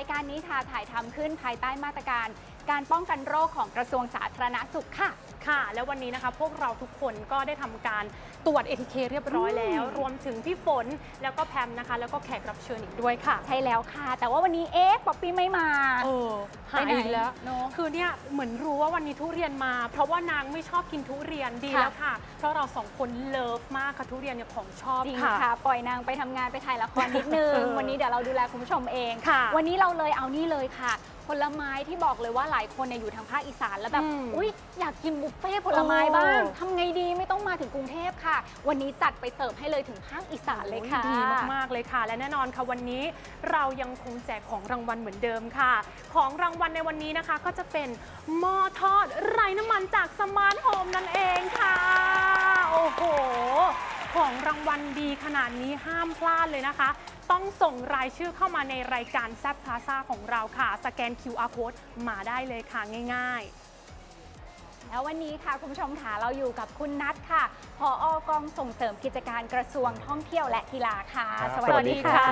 ายการนี้ค่ะถ่ายทำขึ้นภายใต้มาตรการ การป้องกันโรคของกระทรวงสาธารณสุขค่ะค่ะ แล้ววันนี้นะคะพวกเราทุกคนก็ได้ทำการตรวจ ATK เรียบร้อยแล้วอืมรวมถึงพี่ฝนแล้วก็แพมนะคะ แล้วก็แขกรับเชิญอีกด้วยค่ะใช่แล้วค่ะ แต่ว่าวันนี้เอ๊ะป๊อปปี้ไม่มาเออหายอีกแล้ว เนอะคือเนี่ยเหมือนรู้ว่าวันนี้ทุเรียนมา เพราะว่านางไม่ชอบกินทุเรียนดีค่ะแล้วค่ะ เพราะเราสองคนเลิฟมากค่ะทุเรียนเนี่ยของชอบจริงค่ะ ค่ะ ปล่อยนางไปทำงานไปถ่ายละครนิดนึง เออวันนี้เดี๋ยวเราดูแลคุณผู้ชมเอง ค่ะวันนี้เราเลยเอานี่เลยค่ะ ผลไม้ที่บอกเลยว่าหลายคนเนี่ยอยู่ทางภาคอีสานแล้วแบบ อืม อุ๊ย อยากกินบุฟเฟ่ต์ผลไม้บ้างโอ้ทำไงดีไม่ต้องมาถึงกรุงเทพค่ะ วันนี้จัดไปเสิร์ฟให้เลยถึงภาคอีสานเลยค่ะดีมากๆเลยค่ะ และแน่นอนค่ะวันนี้เรายังคงแจกของรางวัลเหมือนเดิมค่ะ ของรางวัลในวันนี้นะคะ ก็จะเป็นหม้อทอดไร้น้ำมันจากสมาร์ทโฮมนั่นเองค่ะ โอ้โหของรางวัลดีขนาดนี้ห้ามพลาดเลยนะคะ ต้องส่งรายชื่อเข้ามาในรายการแซ p พลาซ่าของเราค่ะ สแกน QR code มาได้เลยค่ะง่าย ๆ แล้ววันนี้ค่ะคุณผู้ชมค่ะเราอยู่กับคุณนัทค่ะผออกองส่งเสริมกิจการกระทรวงท่องเที่ยวและกีฬาค่ะ ครับสวัสดีค่ะ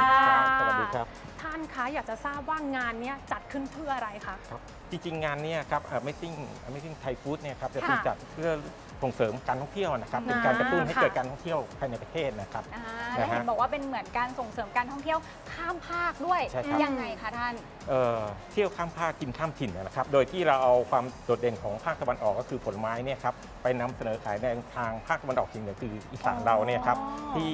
สวัสดีครับ ท่านคะอยากจะทราบว่างานเนี้ยจัดขึ้นเพื่ออะไรคะ ครับจริงๆงานเนี้ครับ Amazing Amazing Thai Food เนี่ยครับจะค่ะถูกจัดเพื่อ ส่งเสริมการท่องเที่ยวนะครับ เป็นอ่าการกระตุ้นให้ค่ะเกิดการท่องเที่ยวภายในประเทศนะครับ อ่าและเห็นนะฮะบอกว่าเป็นเหมือนการส่งเสริมการท่องเที่ยวข้ามภาคด้วย ใช่ครับ ยังไงคะท่าน เอ่อเที่ยวข้ามภาคกินข้ามถิ่นนะครับ โดยที่เราเอาความโดดเด่นของภาคตะวันออกก็คือผลไม้เนี่ยครับไปนำเสนอขายในทางภาคตะวันออกเฉียงเหนือคืออีสานอ๋อ เราเนี่ยครับที่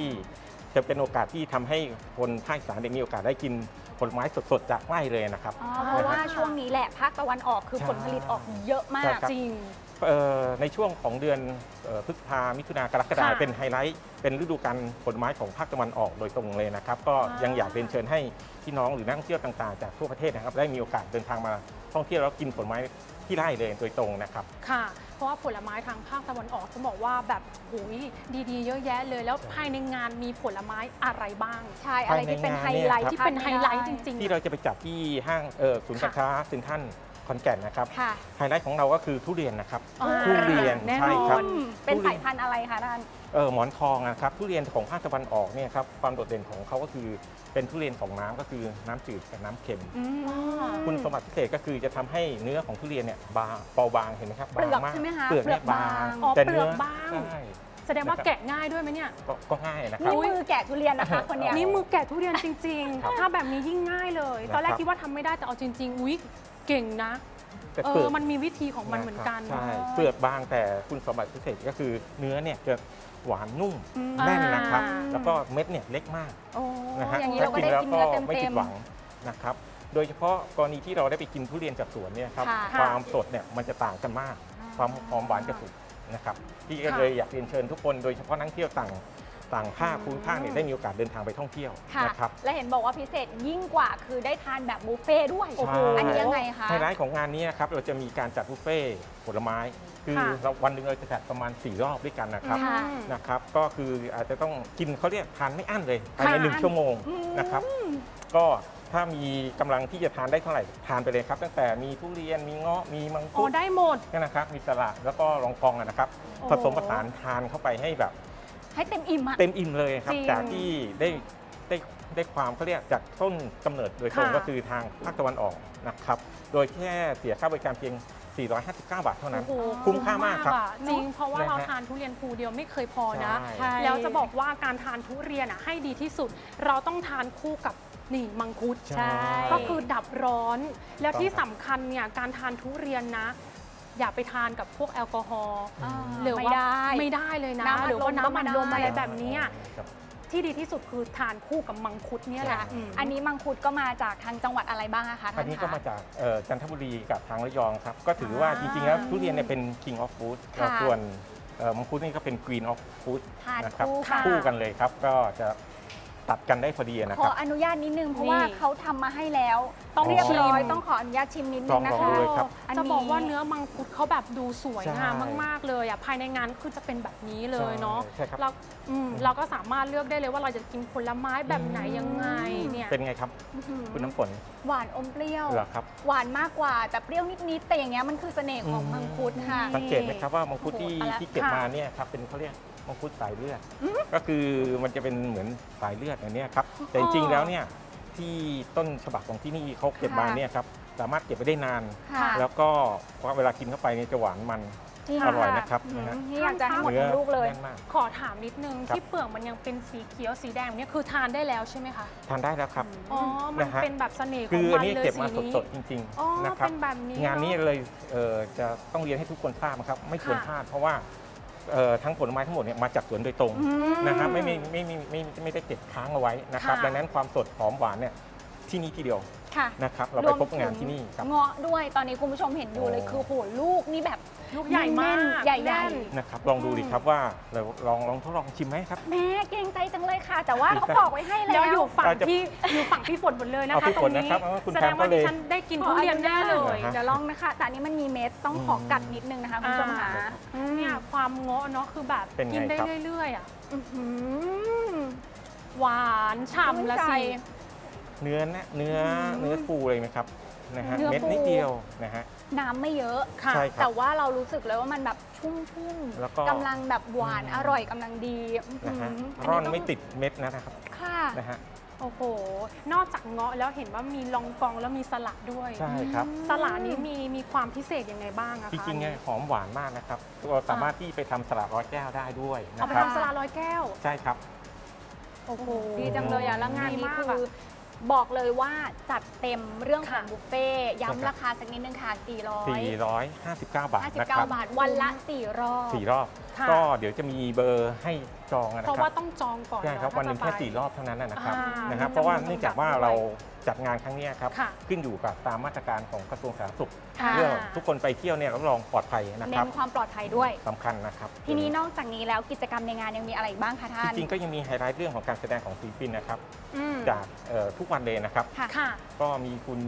จะเป็นโอกาสที่ทำให้คนภาคอีสานได้มีโอกาสได้กินผลไม้สดๆจากไร่เลยนะครับ อ๋อเพราะว่าช่วงนี้แหละภาคตะวันออกคือใช่ผลผลิตออกเยอะมาใช่ก ครับ จริงเอ่อ ในช่วงของเดือนเอ่อพฤษภามิถุนากรกฎาค่ะเป็นไฮไลท์ เป็นฤดูกาลผลไม้ของภาคตะวันออกโดยตรงเลยนะครับ ก็อ่ายัยังอยากเรียนเชิญให้พี่น้องหรือนักท่องเที่ยวต่างๆ จากทั่วประเทศนะครับ ได้มีโอกาสเดินทางมาท่องเที่ยวแล้วกินผลไม้ที่ไร่เลยโดยตรงนะครับ ค่ะ เพราะว่าผลไม้ทางภาคตะวันออกจะบอกว่าแบบหุยดีๆ เยอะแยะเลย แล้วภายในงานมีผลไม้อะไรบ้าง ใช่ อะไรที่เป็นไฮไลท์ที่เป็นไฮไลท์จริงๆ ที่เราจะไปจัดที่ห้างเอ่อศูนย์การค้าเซ็นทรัล ขอนแก่นนะครับค่ะไฮไลท์ของเราก็คือทุเรียนนะครับ อ่าทุเรียนแน่ใช่นอครับนอืมเป็นสายพันธุ์อะไรคะท่าน เออหมอนทองนะครับทุเรียนของภาคตะวันออกเนี่ยครับความโดดเด่นของเขาก็คือเป็นทุเรียนของน้ำก็คือน้ำจืดกับน้ำเค็ม อืม คุณสมบัติพิเศษก็คือจะทำให้เนื้อของทุเรียนเนี่ยบางเบาบางเห็นไหมครับเปลือกบางมากใช่ไหมคะเปลือกเนี่ยเปลือกบาบาง งอ๋อแต่เปลืเนื้อกอบาง ใช่แสดงว่านะครับแกะง่ายด้วยไหมเนี่ย ก็ก็ง่ายนะคนี่รับมือแกะทุเรียนนะคะคนเนี้ย นี่มือแกะทุเรียนจริง ครับๆ ถ้าแบบนี้ยิ่งง่ายเลยนะครับตอนแรกคิดว่าทำไม่ได้แต่เอาจริง ๆ อุ๊ย เก่งนะแต่เอเปลืออก มันมีวิธีของมันเหมือนกันใช่ เปลือกบางแต่คุณสมบัติพิเศษก็คือเนื้อเนี่ยจะหวานนุ่มอืม แน่นนะครับ อ่า แล้วก็เม็ดเนี่ยเล็กมากโอ้นะฮะอย่างนี้เราก็ได้กินเนื้อเต็มไม่ผิเต็ดมหวังนะครับ โดยเฉพาะกรณีที่เราได้ไปกินทุเรียนจากสวนเนี่ยครับค่ะ ความสดเนี่ยมันจะต่างกันมาก ความหอมหวานจะสุดนะครับที่ก็เลยอยากเรียนเชิญทุกคนโดยเฉพาะนักท่องเที่ยวต่าง ต่างภาคภูมิภาคเนี่ยได้มีโอกาสเดินทางไปท่องเที่ยวค่ะนะครับ และเห็นบอกว่าพิเศษยิ่งกว่าคือได้ทานแบบบุฟเฟ่ต์ด้วยโอ้โหอันนี้ยังไงคะ ไฮไลท์ของงานนี้นะครับเราจะมีการจัดบุฟเฟ่ต์ผลไม้ คือค่ะเราวันหนึ่งเราจะจัดประมาณ 4 รอบด้วยกันนะครับค่ะนะครับ ก็คืออาจจะต้องกินเขาเรียกทานไม่อั้นเลยภายในค่ะ หนึ่งชั่วโมงอืมนะครับ ก็ถ้ามีกำลังที่จะทานได้เท่าไหร่ทานไปเลยครับ ตั้งแต่มีทุเรียนมีเงาะมีมังอ๋คุอดได้หมด เนี่ยนะครับมีสละแล้วก็รองกองอะนะครับ โอ้ผสมผสานทานเข้าไปให้แบบ ให้เต็มอิ่มอะ เต็มอิ่มเลยครับ จริงจากที่ได้ได้ได้ความเขาเรียกจากต้นกำเนิดโดยตรงค่ะ ก็คือทางภาคตะวันออกนะครับ โดยแค่เสียค่าบริการเพียง 459 บาทเท่านั้น โอ้โหคุ้มค่ามากครับอะจริง เพราะว่านะฮะเราทานทุเรียนภูเดียวไม่เคยพอนะ ใช่ แล้วจะบอกว่าการทานทุเรียนอะให้ดีที่สุด เราต้องทานคู่กับนี่มังคุด ใช่ ก็คือดับร้อน แล้วที่ต้องครับสำคัญเนี่ยการทานทุเรียนนะ อย่าไปทานกับพวกแอลกอฮอล์อ่าหรือไม่ว่าได้ไม่ได้เลยนะน้ำอัดหรือว่าลมก็น้ำมันไม่ลมได้อะไรแบบเนี้ยครับที่ดีที่สุดคือทานคู่กับมังคุดเนี่ยแหละค่ะอืมอันนี้มังคุดก็มาจากทางจังหวัดอะไรบ้างอะคะอัท่านนนี้ก็คะ มาจากเอ่อจันทบุรีกับทางระยองครับ ก็ถือว่าอ่าจริงๆแล้วทุเรียนเนี่ยเป็น king of fruit ค่ะ ส่วนเอ่อมังคุดนี่ก็เป็น queen of fruit ทานนะครับคู่กันคู่กันเลยครับ ก็จะ ตัดกันได้พอดีนะขคอรับ อนุญาตนิดนึง เพราะว่านี่เขาทำมาให้แล้ว ต้องเรียบร้อยชิม ต้องขออนุญาตชิมนิดนึลองงนะลองคะ ดูเลยครับ อันจะนี้บอกว่าเนื้อมังคุดเขาแบบดูสวยใช่งามมากๆเลยอะภายในงานคือจะเป็นแบบนี้เลยเนาะใช่ครับ เราอืมเราก็สามารถเลือกได้เลยว่าเราจะกินผลไม้แบบไหนยังไงเนี่ย เป็นไงครับ อื้อหือคุณน้ำฝนหวานอมเปรี้ยว เหรอครับ หวานมากกว่า แต่เปรี้ยวนิดๆแต่อย่างเงี้ยมันคือเสน่ห์ของอืมมังคุดค่ะ สังเกตไหมครับว่ามังคุดที่โอ้โหเอาละที่เก็บค่ะมาเนี่ยครับเป็นเขาเรียก มังคุดสายเลือด ก็คือมันจะเป็นเหมือนสายเลือดอันเนี้ยครับ แต่จริงๆแล้วเนี่ยที่ต้นฉบับของที่นี่เขาเก็บมาเนี่ยครับสามารถเก็บไปได้นาน ค่ะ แล้วก็เวลากินเข้าไปเนี่ยจะหวานมันจริงอร่อยค่ะนะครับอืมนะฮะ นี่อยากจะให้หมดทั้งลูกเลย แน่นมาก ขอถามนิดนึงครับ ที่เปลือกมันยังเป็นสีเขียวสีแดงเนี่ยคือทานได้แล้วใช่ไหมคะทานได้แล้วครับ อ๋อมันนะฮะ เป็นแบบเสน่ห์ขคืองออัมันนนี้เลยเก็บสีมานี้สดๆจริงอ๋อๆนะครับ เป็นแบบนี้งานนี้เอะ เลยเอ่อจะต้องเรียนให้ทุกคนทราบนะครับ ไม่ควรค่ะ พลาดเพราะว่า เอ่อทั้งผลไม้ทั้งหมดเนี่ยมาจากสวนโดยตรงอืม นะครับไม่ไม่ไม่ไม่ไม่ไม่ไม่ได้เก็บค้างเอาไว้นะครับค่ะ ดังนั้นความสดหอมหวานเนี่ยที่นี่ที่เดียว ค่ะนะครับเราไปพบงานที่นี่ครับ เงาะด้วยตอนนี้คุณผู้ชมเห็นอยู่เลยโอ้ คือโหลูกนี่แบบลูกใหญ่มากแน่นๆใหญ่ๆแน่น นะครับลองดูดิครับว่าเราลองลองทดลองชิมไหมครับแม่เกรงใจจังเลยค่ะ แต่ว่าเขาบอกไว้ให้แล้แล้วว อยู่ฝั่งเราจะที่อยู่ฝั่งพี่ฝนหมดเลยนะเอาคะพี่ตรฝงนนี้นะครับเอาคุณแสแพดมงก็ว่าเลดิย ฉันได้กินทุเรียนแน่เลยฮะเดี๋ยวลองนะคะแต่อันนี้มันมีเม็ดต้องขอกัดนิดนึงนะคะคุณผู้ชมค่ะอ่าเนี่ยความเงาะเนาะคือแบบเป็นไงกินได้ครับ เรื่อยๆอะอื้อหือหวานฉ่ำละสิ เนื้อนะเนื้ออืมเนื้อฟูเลยนะครับนะฮะเนื้อเม็ดฟูนิดเดียวนะฮะ น้ำไม่เยอะค่ะใช่ครับแต่ว่าเรารู้สึกเลยว่ามันแบบชุ่มชุ่มๆแล้วก็กำลังแบบหวานอืม อร่อยกำลังดีอื้อนะหืฮะอร่อนต้งไม่ติดเม็ดนะครับค่ะนะฮะโอ้โห นอกจากเงาะแล้วเห็นว่ามีลองกองแล้วมีสลัดด้วย ใช่ครับ สลัดนี้มีมีความพิเศษยังไงบ้างอะคะจริงๆเนี่ยหอมหวานมากนะครับเราสามารถที่ไปทำสลัดร้อยแก้วได้ด้วยเอานะไปครับ ทำสลัดร้อยแก้ว ใช่ครับ โอ้โห ดีจังเลยอะแล้วงานนี้ดีมากคือะอ บอกเลยว่าจัดเต็มเรื่องของค่ะบุฟเฟ่ต์ใช่ครับย้ำราคาสักนิดนึงค่ะ400 459 บาทนะค59รับบาท วันละ4รอบ สี่รอบ ค่ะก็เดี๋ยวจะมีเบอร์ให้จองนะเพราะครัว่าบต้องจองก่อนใช่ครับเอะวันหนึ่งแค่ถ้าจะไปสี่รอบเท่านั้นนะครับอ่านะครับมีเพราะว่าจำนวนเนื่องจากว่าจำกัดด้วยเราจัดงานครั้งเนี้ยครับค่ะ ขึ้นอยู่กับตามมาตรการของกระทรวงสาธารณสุขค่ะเพื่อทุกคนไปเที่ยวเนี่ยรับรองปลอดภัยนะเน้ครับนความปลอดภัยด้วย สำคัญนะครับ ทีนี้นอกจากนี้แล้วกิจกรรมในงานยังมีอะไรอีกบ้างคะท่านจริงๆก็ยังมีไฮไลท์เรื่องของการแสดงของศิลปินนะครับ อืมจากเอ่อทุกวันเลยนะครับ ค่ะ ค่ะ ก็มีคุณ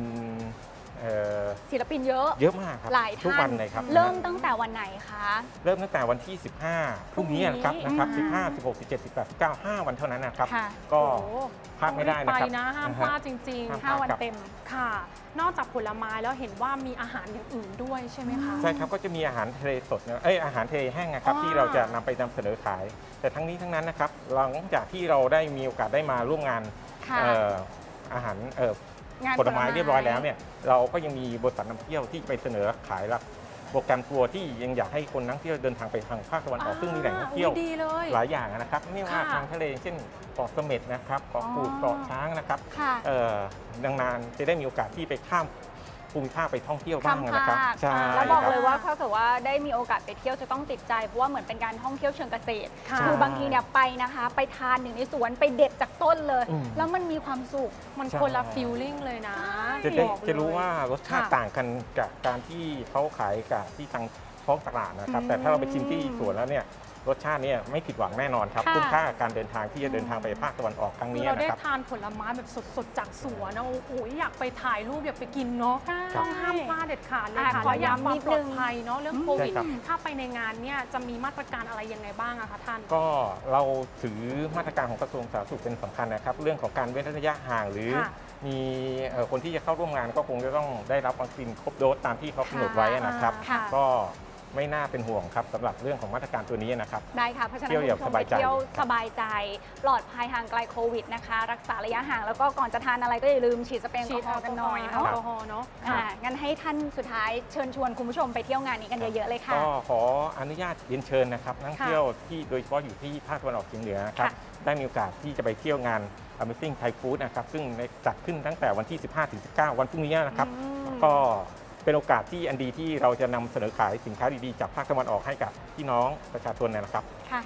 เอ่อศิลปินเยอะ เยอะมากครับหลายทุกท่าวันน เลยครับเริ่มตั้งแต่วันไหนคะ เริ่มตั้งแต่วันที่ 15พรุ่งนี้นะครับพรุ่งนี้นะครับอ่า15 16 17 18 19 5 วันเท่านั้นนะครับ ค่ะ ก็โอ้โห พลาดไม่ได้นะครับต้องรีบไปนะห้ามนะพฮะลาดจริงห้าม5วันครับเต็ม ๆ ค่ะ นอกจากผลไม้แล้วเห็นว่ามีอาหารอย่างอื่นด้วยใช่ไหมคะ ใช่ครับก็จะมีอาหารทะเลสดนะเอ้ยอาหารทะเลแห้งนะครับ อ๋อ ที่เราจะนำไปนำเสนอขาย แต่ทั้งนี้ทั้งนั้นนะครับหลังจากที่เราได้มีโอกาสได้มาร่วมงานค่ะ เอ่ออาหารเอ่อ งานผลไม้ เรียบร้อยแล้วเนี่ยเราก็ยังมีบริษัทนำเที่ยวที่ไปเสนอขายรับโปรแกรมทัวร์ที่ยังอยากให้คนนักเที่ยวเดินทางไปทางภาคตะวันออกซึ่งมีแหล่งท่องเที่ยว อุ๊ดีเลย หลายอย่างนะครับไม่ว่าค่ะทางทะเลเช่นเกาะเสม็ดนะครับเกาะกูดอ๋อเกาะช้างนะครับค่ะ เอ่อดังนานจะได้มีโอกาสที่ไปข้าม ภูมิภาคไปท่องเที่ยวบ้างข้ามนะครับภาคใช่แล้วบอกครับเลยว่าถ้าเกิดว่าได้มีโอกาสไปเที่ยวจะต้องติดใจ เพราะว่าเหมือนเป็นการท่องเที่ยวเชิงเกษตรค่ะคือบางทีเนี่ยไปนะคะ ไปทานหนึ่งในสวนไปเด็ดจากต้นเลยอืมแล้วมันมีความสุขมันใช่คนละฟิลลิ่งเลยนะจะได้บอกเลยจะรู้ว่ารสชาติค่ะต่างกันกับการที่เขาขายกับที่ทาง ท้องตลาดนะครับอืมแต่ถ้าเราไปชิมที่สวนแล้วเนี่ยรสชาติเนี่ยไม่ผิดหวังแน่นอนครับ ค่ะ คุ้มค่ากับการเดินทางที่จะเดินทางไปภาคตะวันออกครั้งคือนี้เราได้นะครับ ทานผลไม้แบบสดๆ จากสวนนะโอ้โหอยากไปถ่ายรูปอยากไปกินเนาะครับต้องห้ามพลาดเด็ดขาดเลยอะค่ะขอและอย่างย้ำความนิดปลอนึดงภัยเนาะเรื่องอืมโควิด ใช่ครับ ถ้าไปในงานเนี่ยจะมีมาตรการอะไรยังไงบ้างอะคะท่าน ก็เราถือมาตรการของกระทรวงสาธารณสุขเป็นสำคัญนะครับ เรื่องของการเว้นระยะห่างหรือ ค่ะมีเอ่อคนที่จะเข้าร่วมงานก็คงจะต้องได้รับวัคซีนครบโดสตามที่เขากำหนดไว้นะครับ ค่ะ ก็ ไม่น่าเป็นห่วงครับสำหรับเรื่องของมาตรการตัวนี้นะครับ ได้ค่ะเพราะฉะนั้นเที่ยวอย่างคุณผู้ชมสบายใจไปเที่ยวสบายใจ ปลอดภัยห่างไกลโควิดนะคะ รักษาระยะห่างแล้วก็ก่อนจะทานอะไรก็อย่าลืมฉีดสเปรย์แอลกอฮอล์กันหน่อยแอลเนาะกอฮอล์เนาะ ค่ะงั้นให้ท่านสุดท้ายเชิญชวนคุณผู้ชมไปเที่ยวงานนี้กันเยอะๆเลยค่ะ ก็ขออนุญาตเรียนเชิญนะครับนักท่องเที่ยวที่โดยเฉพาะอยู่ที่ภาคตะวันออกเฉียงเหนือนะครับค่ะ ได้มีโอกาสที่จะไปเที่ยวงาน Amazing Thai Food นะครับซึ่งจัดขึ้นตั้งแต่วันที่ 15ถึง19 วันพรุ่งนี้นะครับอืมก็ เป็นโอกาสที่อันดีที่เราจะนำเสนอขายสินค้าดีๆจากภาคตะวันออกให้กับพี่น้องประชาชนนะครับค่ะ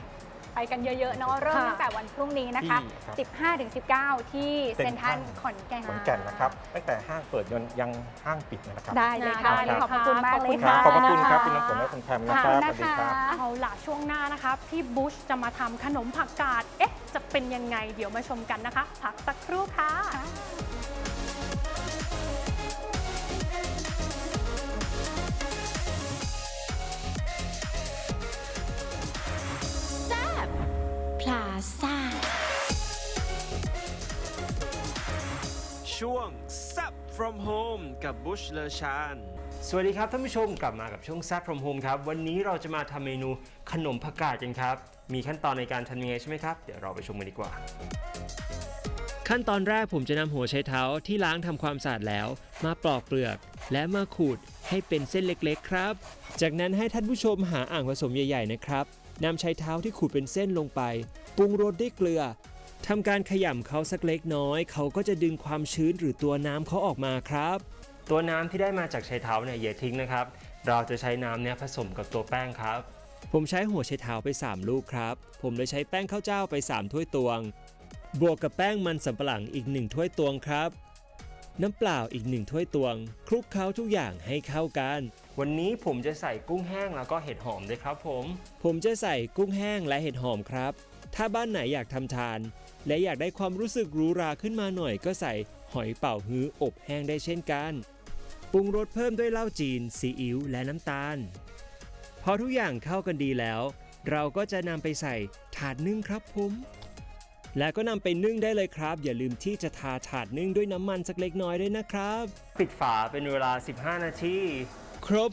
ไปกันเยอะๆเนาะเริ่มค่ะตั้งแต่วันพรุ่งนี้นะคะที่ครับ15-19 ที่เซ็นทรัลเซ็นทรัลขอนแก่นขอนแก่นนะครับ ตั้งแต่ห้างเปิดจนยังห้างปิดนะครับ ได้เลยค่ะได้วันนี้เลยขอบพระคุณมากเลยครัค่ะบขอบพระคุณครับค่ะคุณน้ำฝนและคุณแพมนะขอบครัคุบณสนะวัสดีคะครับเอาล่ะช่วงหน้านะคะพี่บุชจะมาทำขนมผักกาดเอ๊ะจะเป็นยังไงเดี๋ยวมาชมกันนะคะ พักสักครู่ค่ะ ซ่า ช่วง s ั p from home กับบุชเลชานสวัสดีครับท่านผู้ชมกลับมากับช่วง s ซ from Home ครับ วันนี้เราจะมาทำเมนูขนมผักกาดกันครับ มีขั้นตอนในการทำยังไงใช่ไหมครับ เดี๋ยวเราไปชมกันดีกว่า ขั้นตอนแรกผมจะนำหัวไชเท้าที่ล้างทำความสะอาดแล้ว มาปลอกเปลือก และมาขูดให้เป็นเส้นเล็กๆ ครับ จากนั้นให้ท่านผู้ชมหาอ่างผสมใหญ่ๆนะครับนำไชเท้าที่ขูดเป็นเส้นลงไป ปรุงรสด้วยเกลือทำการขยำเขาสักเล็กน้อย เขาก็จะดึงความชื้นหรือตัวน้ำเขาออกมาครับ ตัวน้ำที่ได้มาจากไชเท้าเนี่ยอย่าทิ้งนะครับ เราจะใช้น้ำเนี้ยผสมกับตัวแป้งครับ ผมใช้หัวไชเท้าไป 3 ลูกครับ ผมเลยใช้แป้งข้าวเจ้าไป 3 ถ้วยตวง บวกกับแป้งมันสำปะหลังอีก 1 ถ้วยตวงครับ น้ำเปล่าอีก 1 ถ้วยตวง คลุกเคล้าทุกอย่างให้เข้ากัน วันนี้ผมจะใส่กุ้งแห้งแล้วก็เห็ดหอมด้วยครับ ผม ผมจะใส่กุ้งแห้งและเห็ดหอมครับ ถ้าบ้านไหนอยากทำทาน และอยากได้ความรู้สึกหรูหราขึ้นมาหน่อยก็ใส่หอยเป่าฮื้ออบแห้งได้เช่นกัน ปรุงรสเพิ่มด้วยเหล้าจีน ซีอิ๊วและน้ำตาล พอทุกอย่างเข้ากันดีแล้ว เราก็จะนำไปใส่ถาดนึ่งครับผมและก็นำไปนึ่งได้เลยครับ อย่าลืมที่จะทาถาดนึ่งด้วยน้ำมันสักเล็กน้อยด้วยนะครับ ปิดฝาเป็นเวลา 15 นาทีครบ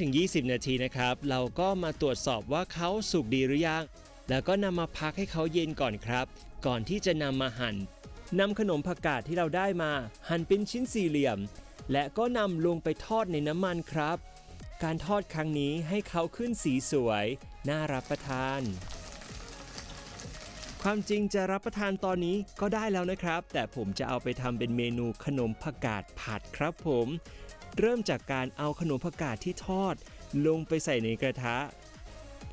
15-20 นาทีนะครับ เราก็มาตรวจสอบว่าเขาสุกดีหรือยัง แล้วก็นำมาพักให้เขาเย็นก่อนครับ ก่อนที่จะนำมาหั่นนำขนมผักกาดที่เราได้มา หั่นเป็นชิ้นสี่เหลี่ยม และก็นำลงไปทอดในน้ำมันครับ การทอดครั้งนี้ให้เขาขึ้นสีสวย น่ารับประทาน ความจริงจะรับประทานตอนนี้ก็ได้แล้วนะครับ แต่ผมจะเอาไปทำเป็นเมนูขนมผักกาดผัดครับผม เริ่มจากการเอาขนมผักกาดที่ทอด ลงไปใส่ในกระทะ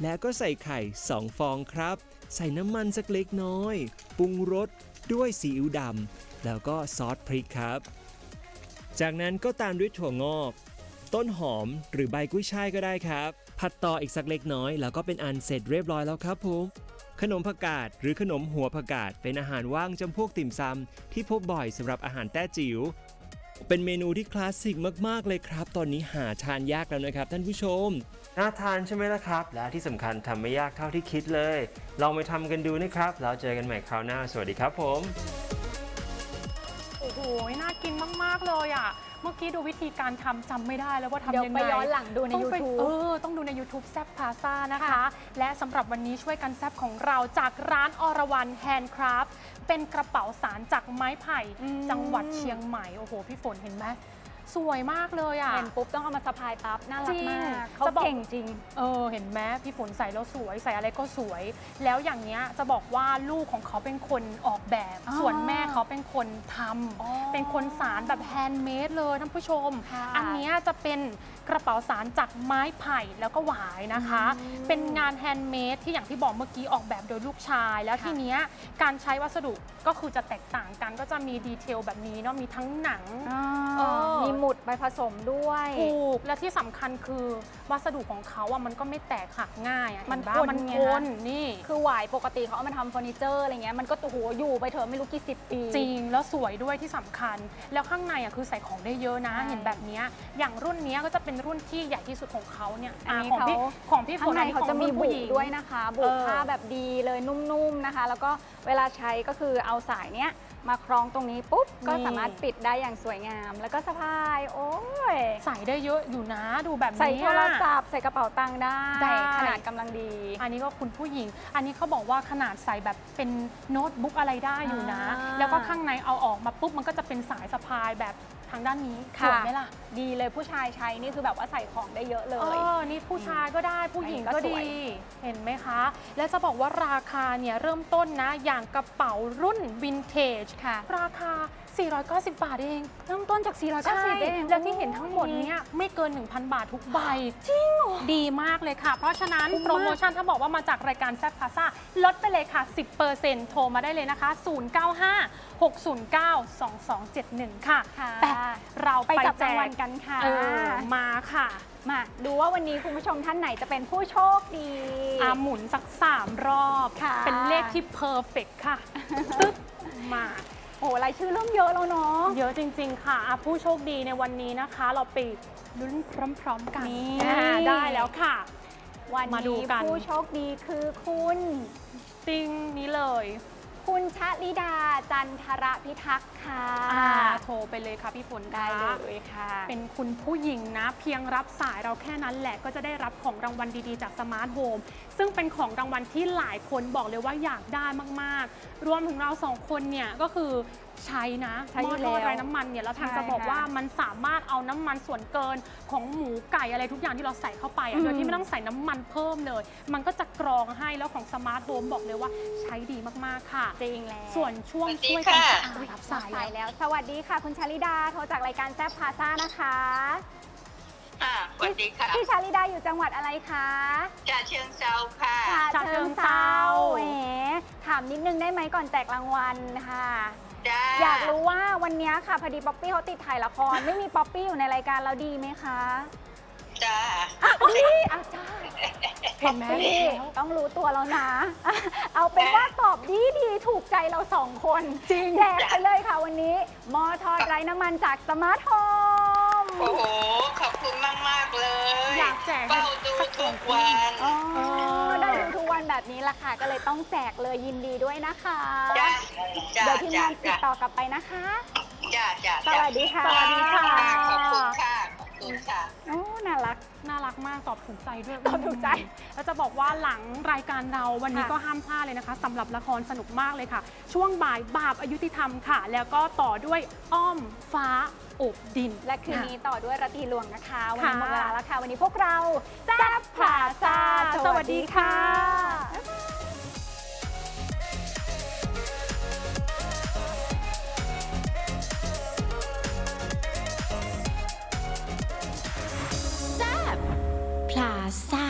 แล้วก็ใส่ไข่ 2 ฟองครับ ใส่น้ำมันสักเล็กน้อย ปรุงรสด้วยซีอิ๊วดำแล้วก็ซอสพริกครับ จากนั้นก็ตามด้วยถั่วงอก ต้นหอมหรือใบกุ้ยช่ายก็ได้ครับ ผัดต่ออีกสักเล็กน้อย แล้วก็เป็นอันเสร็จเรียบร้อยแล้วครับผมขนมผักกาดหรือขนมหัวผักกาดเป็นอาหารว่างจำพวกติ่มซำที่พบบ่อยสำหรับอาหารแต้จิ๋ว เป็นเมนูที่คลาสสิกมากๆเลยครับ ตอนนี้หาทานยากแล้วนะครับ ท่านผู้ชม น่าทานใช่ไหมล่ะครับ และที่สำคัญทำไม่ยากเท่าที่คิดเลย ลองไปทำกันดูนะครับ แล้วเจอกันใหม่คราวหน้า สวัสดีครับผม โอ้โห น่ากินมาก ๆ เลยอะ เมื่อกี้ดูวิธีการทำจำไม่ได้แล้วว่าทำเดี๋ยวยังไปไงย้อนหลังดูในต้องไป YouTube เออ ต้องดูใน YouTube แซบพาซานะคะ ค่ะ และสำหรับวันนี้ช่วยกันแซบของเราจากร้านอรวรรณแฮนด์คราฟเป็นกระเป๋าสารจากไม้ไผ่ จังหวัดเชียงใหม่ โอ้โห พี่ฝนเห็นไหม สวยมากเลยอะ เห็นปุ๊บต้องเอามาสะพายปั๊บน่ารัจกริงมาก เขาจะบอกเก่งจริง เออเห็นไหมพี่ฝนใส่แล้วสวยใส่อะไรก็สวย แล้วอย่างเนี้ยจะบอกว่าลูกของเขาเป็นคนออกแบบอ๋อส่วนแม่เขาเป็นคนทำอ๋อเป็นคนสารแบบแฮนด์เมดเลยท่านผู้ชมค่ะอันเนี้ยจะเป็นกระเป๋าสารจากไม้ไผ่แล้วก็หวายนะคะอืมเป็นงานแฮนด์เมดที่อย่างที่บอกเมื่อกี้ออกแบบโดยลูกชาย แล้วค่ะทีเนี้ยการใช้วัสดุก็คือจะแตกต่างกันก็จะมีดีเทลแบบนี้เนาะมีทั้งหนังเออมีหมุดใบผสมด้วย ถูก และที่สำคัญคือวัสดุของเขาอะมันก็ไม่แตกหักง่ายอะมันเห็ปะทนมันไงทคะนนี่ คือหวายปกติเขาเอามาทำเฟอร์นิเจอร์อะไรเงี้ยมันก็โอ้โหอยู่ไปเถอะไม่รู้กี่สิบปี จริงแล้วสวยด้วยที่สำคัญ แล้วข้างในอะคือใส่ของได้เยอะนะใช่เห็นแบบเนี้ยอย่างรุ่นเนี้ยก็จะเป็นรุ่นที่ใหญ่ที่สุดของเขาเนี่ยอันนี้ของพี่เขา ของพี่ฝข้างนในอันนี้เขาของจะมีรุ่นบุผู้หญิง ด้วยนะคะ บุเออผ้าแบบดีเลยนุ่มๆนะคะ แล้วก็เวลาใช้ก็คือเอาสายเนี้ย มาคล้องตรงนี้ปุ๊บก็สามารถปิดได้อย่างสวยงาม แล้วก็สะพาย โอ้ยใส่ได้เยอะอยู่นะดูแบบนี้ใส่โทรอะศัพท์ใส่กระเป๋าตังค์ได้ได้ ขนาดกำลังดี อันนี้ก็คุณผู้หญิง อันนี้เขาบอกว่าขนาดใส่แบบเป็นโน้ตบุ๊กอะไรได้อยู่นะ อ่า แล้วก็ข้างในเอาออกมาปุ๊บมันก็จะเป็นสายสะพายแบบ ทางด้านนี้สค่ะ วยไหมล่ะ ดีเลยผู้ชายใช้นี่คือแบบว่าใส่ของได้เยอะเลเอย อนี่ผู้ชายก็ได้ผู้หญิงอันนี้ก็ก็สดีวย เห็นไหมคะ และจะบอกว่าราคาเนี่ยเริ่มต้นนะ อย่างกระเป๋ารุ่นวินเทจ ค่ะ ราคา 490 บาทเอง เริ่มต้นจาก 490ใช่เองแล้วที่เห็นทั้งหมดเนี่ยไม่เกิน 1,000 บาททุกใบ จริงดีมากเลยค่ะ เพราะฉะนั้นคุ้มมากโปรโมชั่นถ้าบอกว่ามาจากรายการแซ่บพาซ่าลดไปเลยค่ะ 10%โทรมาได้เลยนะคะ 095 609 2271 ค่ะค่ะ แต่เราไปไปจับแจรางวักลกันค่ะเออมาค่ะ มาดูว่าวันนี้คุณผู้ชมท่านไหนจะเป็นผู้โชคดี อาหมุนสักสามรอบ ค่ะ เป็นเลขที่เพอร์เฟกค่ะ ตึ๊บมา โอ้รายชื่อเริ่มเยอะแล้วเนาะ เยอะจริง ๆ ค่ะอะผู้โชคดีในวันนี้นะคะ เราไปลุ้นพร้อมๆกันนี่ อ่าได้แล้วค่ะ วันมาดูนี้กัน ผู้โชคดีคือคุณ ติ้งนี้เลย คุณชะลิดา จันทรพิทักษ์ค่ะอ่าโทรไปเลยค่ะพี่ฝนได้คะเลยค่ะ เป็นคุณผู้หญิงนะ เพียงรับสายเราแค่นั้นแหละก็จะได้รับของรางวัลดีๆ จากสมาร์ทโฮมซึ่งเป็นของรางวัลที่หลายคนบอกเลยว่าอยากได้มากๆ รวมถึงเราสองคนเนี่ยก็คือ ใช้นะใช้หอม้อยู่ทแล้วอดไร้น้ำมันเนี่ยแล้วทางใช่จะบอกค่ะว่ามันสามารถเอาน้ำมันส่วนเกินของหมูไก่อะไรทุกอย่างที่เราใส่เข้าไปอือะมโดยที่ไม่ต้องใส่น้ำมันเพิ่มเลย มันก็จะกรองให้แล้วของสมาร์ทโฮมบอกเลยว่าใช้ดีมากๆค่ะ จริงแล้วส่วนช่วงสวัสดีช่วยกันค่ะ สะอาดรับสายสายแล้วแล้ว สวัสดีค่ะ คุณชาลิดาโทรจากรายการแซฟพาซ่านะคะค่ะสวัสดีค่ะพี่ชาลิดาอยู่จังหวัดอะไรคะจ่าเชิงเซาค่ะ ฉะเชิงเทราแหมถามนิดนึงได้ไหมก่อนแจกรางวัลค่ะ จ้า อยากรู้ว่าวันนี้ค่ะพอดีป๊อปปี้เขาติดถ่ายละคร ไม่มีป๊อปปี้อยู่ในรายการเราดีไหมคะจ้าดีอาจ้าเห็นไหมพี่ต้องรู้ตัวแล้วนะ เอาเป็นว่าตอบดีดีๆถูกใจเราสองคน จริงแจกไปเลยค่ะวันนี้หมอทอดไร้น้ำมันจากสมาร์ทโฮมโอ้โห ขอบคุณมากมากๆเลย อยากแจกให้เฝ้าดูสักสทุองกคนวัน วันแบบนี้ละค่ะ ก็เลยต้องแจกเลยยินดีด้วยนะคะจ้าจ้าเดี๋ยวทีมานติดจ้างจ้าต่อกลับไปนะคะ จ้าจ้าสวัสดีค่ะ สวัสดีค่ะ ขอบคุณค่ะ ขอบคุณค่ะ โอ้น่ารัก น่ารักมากตอบถูกใจด้วยตอบถูกใจ แล้วจะบอกว่าหลังรายการเราวันนี้ค่ะ ก็ห้ามพลาดเลยนะคะสำหรับละครสนุกมากเลยค่ะ ช่วงบ่ายบาปอายุติธรรมค่ะ แล้วก็ต่อด้วยอ้อมฟ้าโอบดิน และคืนนี้ต่อด้วยระตีหลวงนะคะ วันนี้ค่ะ หมดเวลาแล้วค่ะ วันนี้พวกเราแซ่บพาซาสวัสดีค่ะพลา ซ่า